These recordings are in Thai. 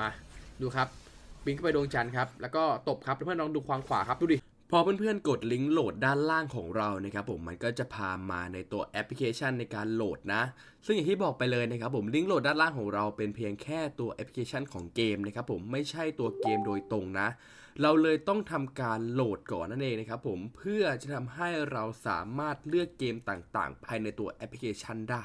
มาดูครับบินเข้าไปดวงจันทร์ครับแล้วก็ตบครับเพื่อนๆลองดูความขวาครับดูดิพอเพื่อนๆกดลิงก์โหลดด้านล่างของเรานะครับผมมันก็จะพามาในตัวแอปพลิเคชันในการโหลดนะ ซึ่งอย่างที่บอกไปเลยนะครับผมลิงก์โหลดด้านล่างของเราเป็นเพียงแค่ตัวแอปพลิเคชันของเกมนะครับผมไม่ใช่ตัวเกมโดยตรงนะ เราเลยต้องทำการโหลดก่อนนั่นเองนะครับผมเพื่อจะทำให้เราสามารถเลือกเกมต่างๆ ภายในตัวแอปพลิเคชันได้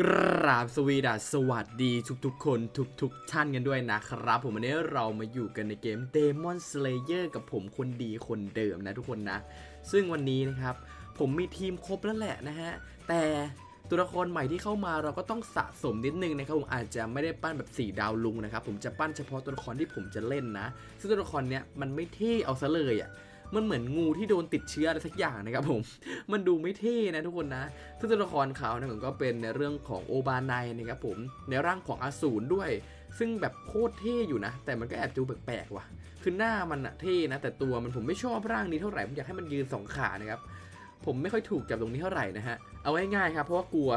กราบสวีดัสสวัสดีทุกๆ คนทุกๆท่านกันด้วยนะครับ ผมวันนี้เรามาอยู่กันในเกม Demon Slayer กับผมคนดีคนเดิมนะทุกคนนะ ซึ่งวันนี้นะครับ ผมมีทีมครบแล้วแหละนะฮะ แต่ตัวละครใหม่ที่เข้ามาเราก็ต้องสะสมนิดนึงนะครับผมอาจจะไม่ได้ปั้นแบบ 4 ดาวลุงนะครับ ผมจะปั้นเฉพาะตัวละครที่ผมจะเล่นนะ ซึ่งตัวละครเนี้ยมันไม่เท่เอาซะเลยอะ มันเหมือนงูที่โดนติดเชื้ออะไรสักอย่างนะครับผม มันดูไม่เท่นะทุกคนนะซึ่งตัวละครเขาเนี่ยผมก็เป็นในเรื่องของโอบานายนะครับผม ในร่างของอสูรด้วย ซึ่งแบบโคตรเท่อยู่นะ แต่มันก็แอบดูแปลกๆว่ะ คือหน้ามันอะเท่นะ แต่ตัวมันผมไม่ชอบร่างนี้เท่าไหร่ ผมอยากให้มันยืนสองขานะครับ ผมไม่ค่อยถูกกับตรงนี้เท่าไหร่นะฮะ เอาง่ายๆครับ เพราะว่ากลัว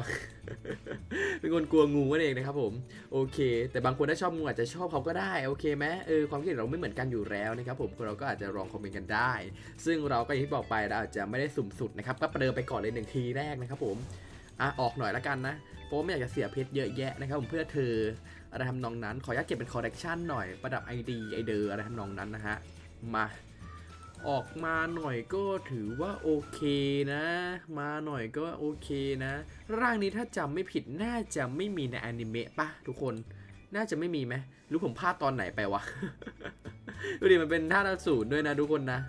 เป็นคนกลัวงูนั่นเองนะครับผม โอเค แต่บางคนถ้าชอบงูอาจจะชอบเขาก็ได้ โอเคไหมเออ ความคิดเราไม่เหมือนกันอยู่แล้วนะครับผม เราก็อาจจะลองคอมเมนต์กันได้ ซึ่งเราก็อย่างที่บอกไปเราอาจจะไม่ได้สุ่มสุดนะครับ ก็ประเดิมไปก่อนเลยหนึ่งทีแรกนะครับผมอะออกหน่อยละกันนะ เพราะไม่อยากจะเสียเพชรเยอะแยะนะครับผมเพื่อเธออะไรทำนองนั้น ขออนุญาตเก็บเป็นคอร์เรคชันหน่อยประดับ ID ไอเดอร์อะไรทำนองนั้นนะฮะ มา ออกมาหน่อยก็ถือว่าโอเคนะ มาหน่อยก็โอเคนะ ร่างนี้ถ้าจำไม่ผิดน่าจะไม่มีในอนิเมะปะทุกคนน่าจะไม่มีไหมรือผมพลาดตอนไหนไปวะดูดิมันเป็นท่าตุศูนย์ด้วยนะทุกคนนะ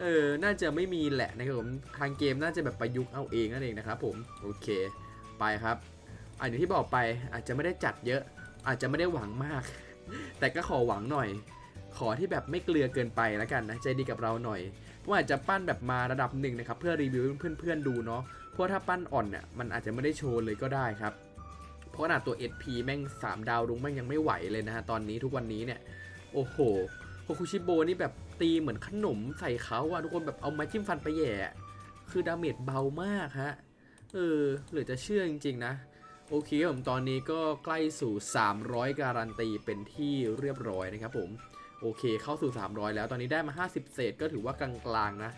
เออ น่าจะไม่มีแหละนะครับผม ทางเกมน่าจะแบบประยุกต์เอาเองนั่นเองนะครับผม โอเค ไปครับ อันอย่างที่บอกไปอาจจะไม่ได้จัดเยอะ อาจจะไม่ได้หวังมาก แต่ก็ขอหวังหน่อย ขอที่แบบไม่เกลือเกินไปแล้วกันนะใจดีกับเราหน่อยเพราะอาจจะปั้นแบบมาระดับหนึ่งนะครับเพื่อรีวิวเพื่อนๆดูเนาะเพราะถ้าปั้นอ่อนเนี่ยมันอาจจะไม่ได้โชว์เลยก็ได้ครับเพราะขนาดตัว SP แม่ง 3 ดาวลุงแม่งยังไม่ไหวเลยนะฮะตอนนี้ทุกวันนี้เนี่ยโอ้โหโคคุชิโบนี่แบบตีเหมือนขนมใส่เขาอะทุกคนแบบเอาไม้จิ้มฟันไปแย่คือดาเมจเบามากฮะเออเหลือจะเชื่อจริงๆนะโอเคผมตอนนี้ก็ใกล้สู่ 300 การันตีเป็นที่เรียบร้อยนะครับผม โอเคเข้าสู่ 300 แล้วตอนนี้ได้มา 50 เศษก็ถือว่ากลางๆนะ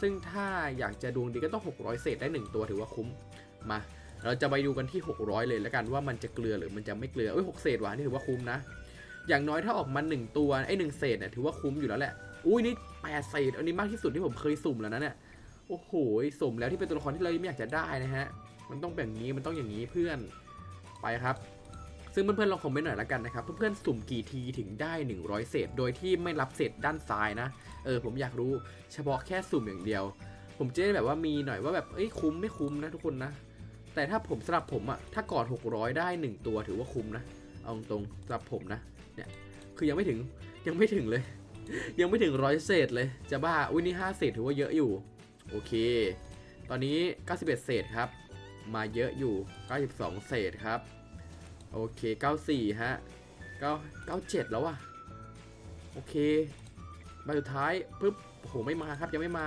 ซึ่งถ้าอยากจะดวงดีก็ต้อง 600 เศษได้ 1 ตัวถือว่าคุ้มมา เราจะไปดูกันที่ 600 เลยแล้วกันว่ามันจะเกลือหรือมันจะไม่เกลือเอ้ย6เศษว่ะนี่ถือว่าคุ้มนะ อย่างน้อยถ้าออกมา 1 ตัวไอ้หนึ่งเศษเนี่ยถือว่าคุ้มอยู่แล้วแหละอุ้ยนี่8เศษอันนี้มากที่สุดที่ผมเคยสุ่มแล้วนะเนี่ยโอ้โหสุ่มแล้วที่เป็นตัวละครที่เราไม่อยากจะได้นะฮะ มันต้องแบบนี้ มันต้องอย่างนี้เพื่อน ไปครับ ซึ่งเพื่อนๆลองคอมเมนต์หน่อยละกันนะครับ เพื่อนๆสุ่มกี่ทีถึงได้ 100 เศษ โดยที่ไม่รับเศษด้านซ้ายนะ เออผมอยากรู้เฉพาะแค่สุ่มอย่างเดียว ผมจะได้แบบว่ามีหน่อยว่าแบบเอ้ยคุ้มไม่คุ้มนะทุกคนนะ แต่ถ้าผมสำหรับผมอะถ้ากอด 600 ได้ 1 ตัวถือว่าคุ้มนะ เอาตรงสำหรับผมนะเนี่ยคือยังไม่ถึงยังไม่ถึงเลย ยังไม่ถึงร้อยเศษเลยจะบ้าอุ้ยนี่5เศษถือว่าเยอะอยู่โอเค ตอนนี้ 91 เศษครับ มาเยอะอยู่ 92 เศษครับ โอเค94ฮะ9 97แล้วอะโอเคใบสุดท้ายปึ๊บโอ้โหไม่มาครับยังไม่มา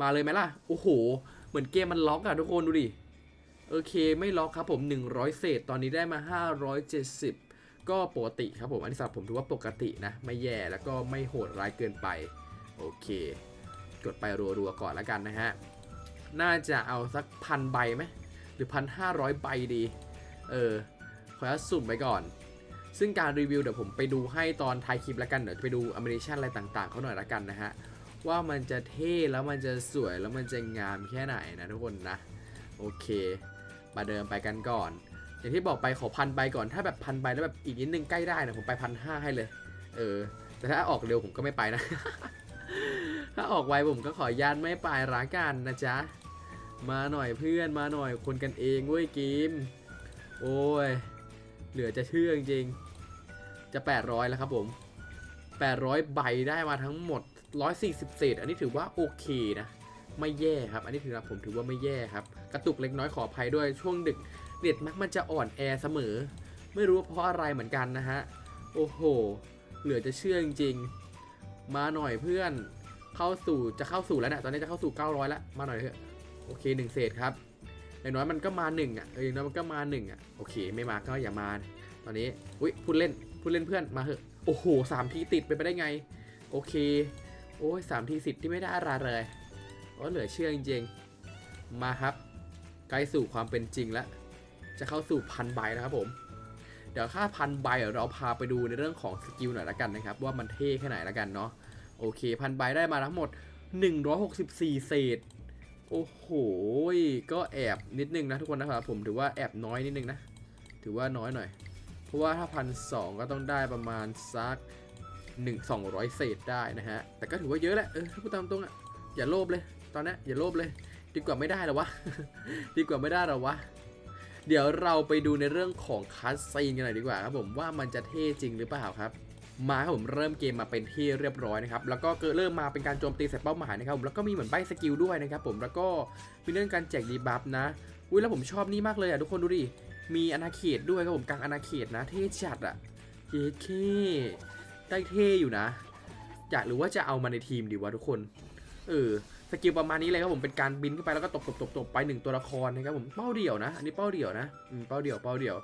มาเลยไหมล่ะ โอ้โห เหมือนเกมมันล็อกอะทุกคนดูดิ โอเคไม่ล็อกครับผม 100 เศษ ตอนนี้ได้มา 570 ก็ปกติครับผม อันนี้สำหรับผมถือว่าปกตินะ ไม่แย่แล้วก็ไม่โหดร้ายเกินไป โอเค กดไปรัวๆก่อนแล้วกันนะฮะ น่าจะเอาสักพันใบไหม หรือพันห้าร้อยใบดี เออ ขออนุญาตสุ่มไปก่อน ซึ่งการรีวิวเดี๋ยวผมไปดูให้ตอนท้ายคลิปแล้วกัน เดี๋ยวไปดูอเม t ชันอะไรต่างๆเขาหน่อยละกันนะฮะ ว่ามันจะเท่แล้วมันจะสวยแล้วมันจะงามแค่ไหนนะทุกคนนะ โอเค มาเดินไปกันก่อน อย่างที่บอกไปขอพันใบก่อน ถ้าแบบพันใบแล้วแบบอีกนิดนึงใกล้ได้นะผมไปพันห้าให้เลย เออ แต่ถ้าออกเร็วผมก็ไม่ไปนะ ถ้าออกไวผมก็ขอญาตไม่ไปร้ากันนะจ๊ะ มาหน่อยเพื่อนมาหน่อยคนกันเองเว้ยเกมโอ้ย เหลือจะเชื่อจริงๆจะ 800 แล้วครับผม 800 ใบได้มาทั้งหมด 140 เศษ อันนี้ถือว่าโอเคนะ ไม่แย่ครับ อันนี้ถือว่าผมถือว่าไม่แย่ครับ กระตุกเล็กน้อยขออภัยด้วยช่วงดึกเน็ตมักมันจะอ่อนแอเสมอ ไม่รู้เพราะอะไรเหมือนกันนะฮะ โอ้โห เหลือจะเชื่อจริงๆ มาหน่อยเพื่อน เข้าสู่จะเข้าสู่แล้วนะตอนนี้จะเข้าสู่ 900 แล้ว มาหน่อยเถอะ โอเคหนึ่งเศษครับ อย่างน้อยมันก็มาหนึ่งอะเอออย่างน้อยมันก็มาหนึ่งอะโอเคไม่มาก็อย่ามาตอนนี้อุ้ยพูดเล่นพูดเล่นเพื่อนมาเถอะโอ้โหสามทีติดไปไปได้ไง โอเค โอ้ยสามทีสิทธิ์ที่ไม่ได้อะไรเลยโอ้เหลือเชื่อจริงๆมาครับใกล้สู่ความเป็นจริงแล้ว จะเข้าสู่พันใบแล้วครับผม เดี๋ยวค่าพันใบเดี๋ยวเราพาไปดูในเรื่องของสกิลหน่อยละกันนะครับ ว่ามันเท่แค่ไหนละกันเนาะโอเคพันใบได้มาทั้งหมด 164 เศษ โอ้โห ก็แอบนิดนึงนะทุกคนนะครับผมถือว่าแอบน้อยนิดนึงนะ ถือว่าน้อยหน่อย เพราะว่าถ้าพันสองก็ต้องได้ประมาณสักหนึ่งสองร้อยเศษได้นะฮะ แต่ก็ถือว่าเยอะแหละ เออถ้าพูดตามตรงอะ อย่าโลภเลย ตอนนี้อย่าโลภเลย ดีกว่าไม่ได้หรอวะ ดีกว่าไม่ได้หรอวะ เดี๋ยวเราไปดูในเรื่องของคัสซีนกันหน่อยดีกว่าครับผมว่ามันจะเท่จริงหรือเปล่าครับ มาครับผมเริ่มเกมมาเป็นที่เรียบร้อยนะครับแล้วก็เริ่มมาเป็นการโจมตีใส่เป้าหมายนะครับผมแล้วก็มีเหมือนใบสกิลด้วยนะครับผมแล้วก็มีเรื่องการแจกดีบัฟนะอุ้ยแล้วผมชอบนี่มากเลยอะทุกคนดูดิมีอาณาเขตด้วยครับผมกลางอาณาเขตนะเท่จัดอะเยเคได้เท่อยู่นะอยากหรือว่าจะเอามาในทีมดีวะทุกคนเออสกิลประมาณนี้เลยครับผมเป็นการบินขึ้นไปแล้วก็ตบตบตบตบไปหนึ่งตัวละครนะครับผมเป้าเดี่ยวนะ อันนี้เป้าเดี่ยวนะเป้าเดี่ยวเป้าเดี่ยว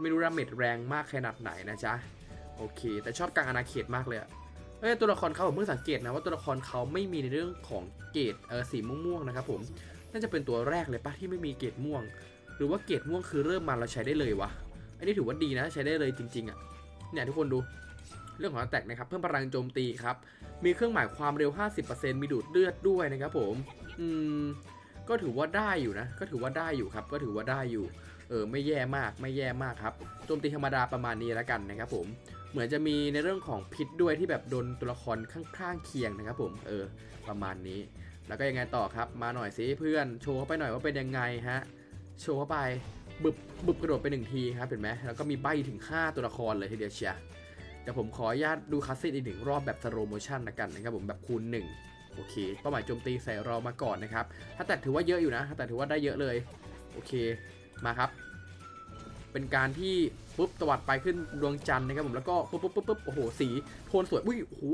ไม่รู้ดาเมจแรงมากขนาดไหนนะจ๊ะ โอเค แต่ชอบกลางอาณาเขตมากเลยอะเอ้ยตัวละครเขาผมเพิ่งสังเกตนะว่าตัวละครเขาไม่มีในเรื่องของเกรดเออสีม่วงๆนะครับผมน่าจะเป็นตัวแรกเลยปะที่ไม่มีเกรดม่วง หรือว่าเกรดม่วงคือเริ่มมาเราใช้ได้เลยวะอันนี้ถือว่าดีนะใช้ได้เลยจริงๆอะเนี่ยทุกคนดูเรื่องของแตกนะครับเพิ่มพลังโจมตีครับมีเครื่องหมายความเร็ว 50%มีดูดเลือดด้วยนะครับผมอืมก็ถือว่าได้อยู่นะ ก็ถือว่าได้อยู่ครับ ก็ถือว่าได้อยู่ เออไม่แย่มากไม่แย่มากครับโจมตีธรรมดาประมาณนี้แล้วกันนะครับผม เหมือนจะมีในเรื่องของพิษด้วยที่แบบโดนตัวละครข้างๆเคียงนะครับผมเออประมาณนี้ แล้วก็ยังไงต่อครับ มาหน่อยสิเพื่อนโชว์เข้าไปหน่อยว่าเป็นยังไงฮะโชว์เข้าไปบึบบึบกระโดดไปหนึ่งทีครับเห็นไหมแล้วก็มีใบถึง 5 ตัวละครเลยทีเดียวเชียร์เดี๋ยวผมขออนุญาตดูคัสซีนอีกหนึ่งรอบแบบสโลโมชันละกันนะครับผมแบบคูณ1โอเคเป้าหมายโจมตีใส่เรามาก่อนนะครับถ้าแต่ถือว่าเยอะอยู่นะถ้าแต่ถือว่าได้เยอะเลยโอเคมาครับ เป็นการที่ ปุ๊บตวัดไปขึ้นดวงจันทร์นะครับผมแล้วก็ปุ๊บปุ๊บปุ๊บปุ๊บโอ้โหสีโทนสวยอุ้ยโอ้โห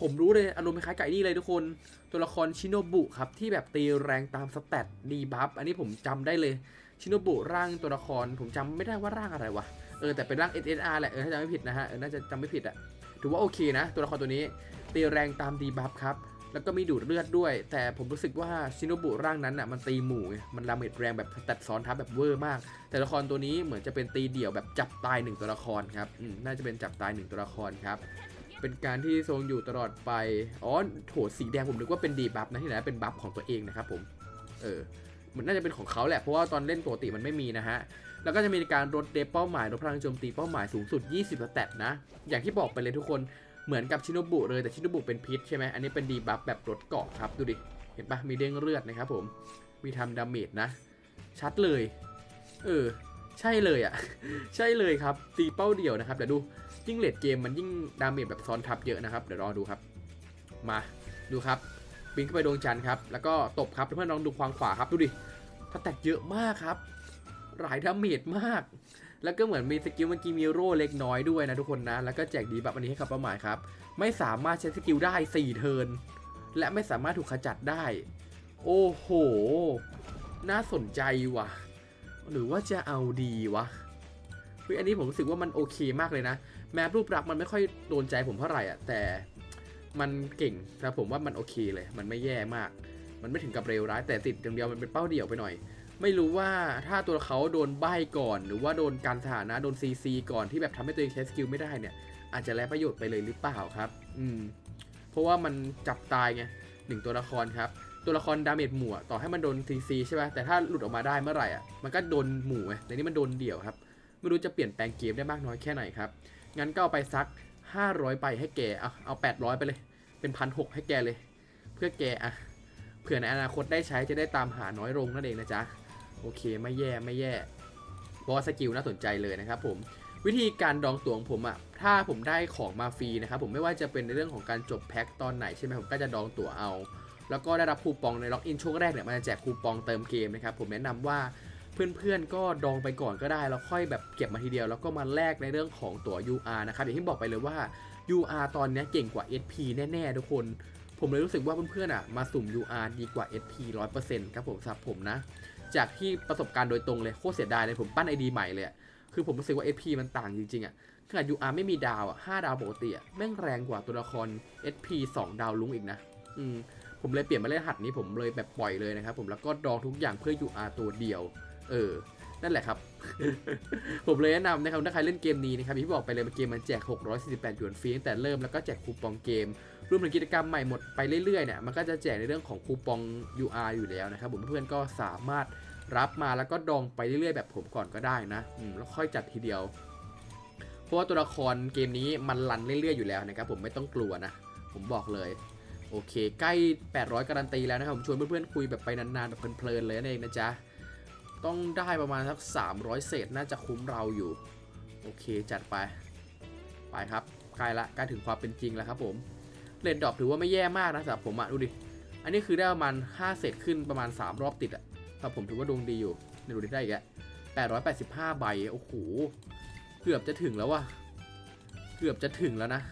ผมรู้เลยอารมณ์คล้ายไก่นี่เลยทุกคน ตัวละครชิโนบุครับที่แบบตีแรงตามสแตทดีบัฟอันนี้ผมจำได้เลยชิโนบุร่างตัวละคร ผมจำไม่ได้ว่าร่างอะไรวะเออแต่เป็นร่าง SSR แหละเออถ้าจำไม่ผิดนะฮะเออน่าจะจำไม่ผิดอะถือว่าโอเคนะ ตัวละครตัวนี้ตีแรงตามดีบัฟครับ แล้วก็มีดูดเลือดด้วย แต่ผมรู้สึกว่าชินโนบุร่างนั้นอะมันตีหมู่ไงมันดาเมจแรงแบบตัดซ้อนทับแบบเวอร์มาก แต่ละครตัวนี้เหมือนจะเป็นตีเดี่ยวแบบจับตายหนึ่งตัวละครครับน่าจะเป็นจับตายหนึ่งตัวละครครับเป็นการที่ทรงอยู่ตลอดไป อ๋อ โถสีแดงผมนึกว่าเป็นดีบัฟนะที่ไหนเป็นบัฟของตัวเองนะครับผม เออ มันน่าจะเป็นของเขาแหละ เพราะว่าตอนเล่นปกติมันไม่มีนะฮะ แล้วก็จะมีการลดเดฟเป้าหมายลดพลังโจมตีเป้าหมายสูงสุด 20สแตทนะ อย่างที่บอกไปเลยทุกคน เหมือนกับชิโนบุเลยแต่ชิโนบุเป็นพิษใช่ไหมอันนี้เป็นดีบัฟแบบลดเกาะครับดูดิ เห็นปะมีเด้งเลือดนะครับผมมีทำดาเมจนะ ชัดเลย เออ ใช่เลยอะ่ะ ใช่เลยครับ ตีเป้าเดียวนะครับเดี๋ยวดูยิ่งเลดเกมมันยิ่งดาเมจแบบซ้อนทับเยอะนะครับ เดี๋ยวรอดูครับ มาดูครับบินขึ้นไปดวงจันทร์ครับ แล้วก็ตบครับเพื่อนๆลองดูความขวาครับดูดิถ้าแตกเยอะมากครับ หลายดาเมจมาก แล้วก็เหมือนมีสกิลเมื่อกี้มีโร่เล็กน้อยด้วยนะทุกคนนะ แล้วก็แจกดีบัฟอันนี้ให้กับเป้าหมายครับ ไม่สามารถใช้สกิลได้ 4 เทิร์น และไม่สามารถถูกขจัดได้ โอ้โห น่าสนใจว่ะ หรือว่าจะเอาดีวะเฮ้ยอันนี้ผมรู้สึกว่ามันโอเคมากเลยนะ แม้รูปลักษณ์มันไม่ค่อยโดนใจผมเท่าไหร่อะ แต่มันเก่งนะผมว่ามันโอเคเลย มันไม่แย่มาก มันไม่ถึงกับเร็วร้ายแต่ติดอย่างเดียวมันเป็นเป้าเดี่ยวไปหน่อย ไม่รู้ว่าถ้าตัวเขาโดนใบ้ก่อน หรือว่าโดนการสถานะโดนซีซีก่อนที่แบบทำให้ตัวเองใช้สกิลไม่ได้เนี่ย อาจจะแลประโยชน์ไปเลยหรือเปล่าครับ อืม เพราะว่ามันจับตายไงหนึ่งตัวละครครับ ตัวละครดาเมจหมู่ต่อให้มันโดนซีซีใช่ไหมแต่ถ้าหลุดออกมาได้เมื่อไหร่อะมันก็โดนหมู่ไงแต่นี่มันโดนเดี่ยวครับ ไม่รู้จะเปลี่ยนแปลงเกมได้มากน้อยแค่ไหนครับงั้นก็เอาไปสัก 500 ไปให้แกเอาเอา 800 ไปเลย เป็นพันหให้แกเลย เพื่อแกอะเผื่อในอนาคตได้ใช้จะได้ตามหาน้อยลงนั่นเองนะจ๊ะ โอเคไม่แย่ไม่แย่เพราะว่าสกิลน่าสนใจเลยนะครับผมวิธีการดองตั๋วของผมอะถ้าผมได้ของมาฟรีนะครับผมไม่ว่าจะเป็นในเรื่องของการจบแพ็คตอนไหนใช่ไหมผมก็จะดองตั๋วเอา แล้วก็ได้รับคูปองในล็อกอินช่วงแรกเนี่ยมันจะแจกคูปองเติมเกมนะครับผมแนะนำว่าเพื่อนๆก็ดองไปก่อนก็ได้แล้วค่อยแบบเก็บมาทีเดียว แล้วก็มาแลกในเรื่องของตั๋ว UR นะครับอย่างที่บอกไปเลยว่า UR ตอนนี้เก่งกว่า SP แน่ๆทุกคน ผมเลยรู้สึกว่าเพื่อนๆอะมาสุ่ม UR ดีกว่า SP 100%ครับผมสำหรับผมนะ จากที่ประสบการณ์โดยตรงเลยโคตรเสียดายเลยผมปั้นไอดีใหม่เลยคือผมรู้สึกว่า SP มันต่างจริงๆอะขนาด UR ไม่มีดาวอะ5ดาวปกติอะแม่งแรงกว่าตัวละคร SP 2 ดาวลุงอีกนะอืมผมเลยเปลี่ยนมาเล่นหัดนี้ผมเลยแบบปล่อยเลยนะครับผมแล้วก็ดองทุกอย่างเพื่อ UR ตัวเดียว เออ นั่นแหละครับ ผมเลยแนะนำนะครับถ้าใครเล่นเกมนี้นะครับอย่างที่บอกไปเลยมันเกมมันแจก 648หยวนฟรีตั้งแต่เริ่มแล้วก็แจกคูปองเกมรวมถึงกิจกรรมใหม่หมดไปเรื่อยๆเนี่ยมันก็จะแจกในเรื่องของคูปอง UR อยู่แล้วนะครับผมเพื่อนๆก็สามารถรับมาแล้วก็ดองไปเรื่อยๆ แบบผมก่อนก็ได้นะอืมแล้วค่อยจัดทีเดียว เพราะว่าตัวละครเกมนี้มันรันเรื่อยๆอยู่แล้วนะครับผมไม่ต้องกลัวนะ ผมบอกเลยโอเค ใกล้ 800 การันตีแล้วนะครับผมชวนเพื่อนๆคุยแบบไปนานๆแบบเพลินๆเลยนั่นเองนะจ๊ะ ต้องได้ประมาณสัก 300 เศษน่าจะคุ้มเราอยู่ โอเคจัดไป ไปครับใกล้ละใกล้ถึงความเป็นจริงแล้วครับผมเลนดรอปถือว่าไม่แย่มากนะสำหรับผมอะดูดิ อันนี้คือได้ประมาณ 5 เศษขึ้นประมาณ 3 รอบติดอะสำหรับผมถือว่าดวงดีอยู่นี่ดูดิได้อีกแล้ว885 ใบโอ้โหเกือบจะถึงแล้ววะเกือบจะถึงแล้วนะ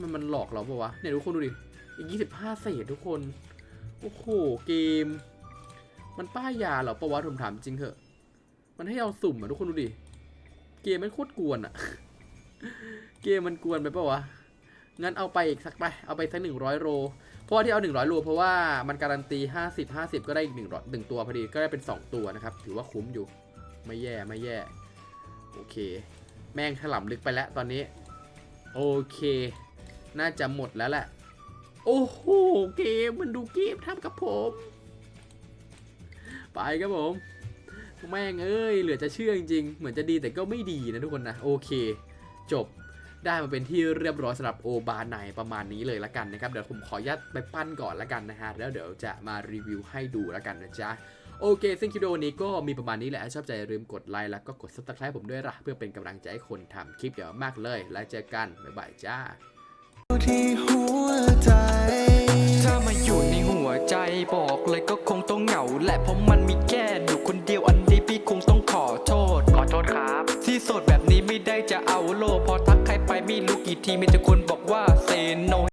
มันมันหลอกเราปะวะเนี่ยทุกคนดูดิอีก25 เศษทุกคน โอ้โหเกม มันป้ายยาเหรอปะวะผมถามจริงเถอะ มันให้เราสุ่มอะทุกคนดูดิ เกมมันโคตรกวนอะเกมมันกวนไปปะวะ งั้นเอาไปอีกสักไป เอาไปสักหนึ่งร้อยโลเพราะว่าที่เอาหนึ่งร้อยโลเพราะว่ามันการันตีห้าสิบห้าสิบก็ได้อีกหนึ่งหนึ่งตัวพอดี ก็ได้เป็นสองตัวนะครับ ถือว่าคุ้มอยู่ ไม่แย่ไม่แย่ โอเค แม่งถล่ำลึกไปแล้วตอนนี้ โอเค น่าจะหมดแล้วแหละ โอ้โห เกมมันดูเกมทำกับผม ไปครับผม แม่งเอ้ย เหลือจะเชื่อจริงๆ เหมือนจะดีแต่ก็ไม่ดีนะทุกคนนะ โอเค จบได้มาเป็นที่เรียบร้อยสำหรับโอบาไนประมาณนี้เลยละกันนะครับ เดี๋ยวผมขออนุญาตไปปั้นก่อนละกันนะฮะ แล้วเดี๋ยวจะมารีวิวให้ดูละกันนะจ๊ะโอเค ซึ่งคลิปวิดีโอนี้ก็มีประมาณนี้แหละ ชอบใจอย่าลืมกดไลค์แล้วก็กด subscribe ผมด้วยล่ะเพื่อเป็นกำลังใจให้คนทำคลิปเดี๋ยวมากเลย แล้วเจอกัน บ๊ายบายจ้า บอกเลยก็คงต้องเหงาแหละเพราะมันมีแค่อยู่คนเดียวอันนี้พี่คงต้องขอโทษ ขอโทษครับ ที่โสดแบบนี้ไม่ได้จะเอาโล พอทักใครไปไม่รู้กี่ทีมีแต่คนบอกว่าเซโน